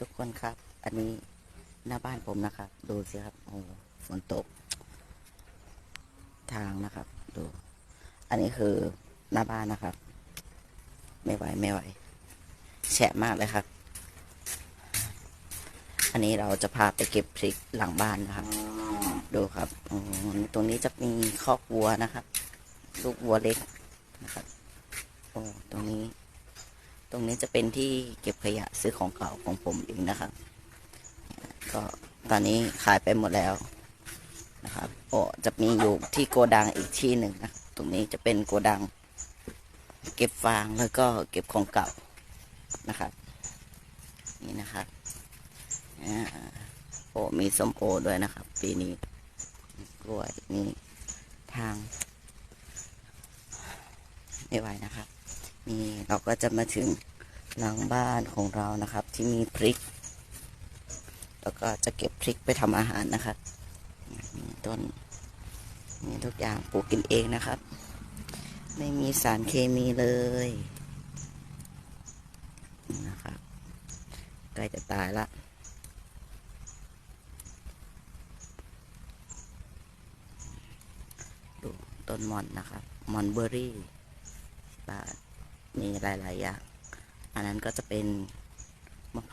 ทุกคนครับ อันนี้หน้าบ้านผมนะครับ ดูสิครับโอ้ฝนตก ทางนะครับ ดู อันนี้คือหน้าบ้านนะครับ ไม่ไหวไม่ไหวแฉะมากเลยครับ อันนี้เราจะพาไปเก็บพริกหลังบ้านนะครับ ดูครับอตรงนี้จะมีคอกวัวนะครับ ลูกวัวเล็กนะครับโอ้ตรงนี้ ตรงนี้จะเป็นที่เก็บขยะซื้อของเก่าของผมเองนะครับ ก็ตอนนี้ขายไปหมดแล้วนะครับโอ้จะมีอยู่ที่โกดังอีกที่หนึ่งนะ ตรงนี้จะเป็นโกดัง เก็บฟางแล้วก็เก็บของเก่านะครับ นี่นะครับโอ้มีส้มโอด้วยนะครับ ปีนี้กล้วยนี่ทาง ไม่ไหวนะครับ นี่เราก็จะมาถึงหลังบ้านของเรานะครับ ที่มีพริก แล้วก็จะเก็บพริกไปทำอาหารนะครับมีต้นมีทุกอย่างปลูกกินเองนะครับ ไม่มีสารเคมีเลยนะครับใกล้จะตายละดูต้นมอนนะครับมอนเบอรี่บาท มีหลายๆอย่างอันนั้นก็จะเป็น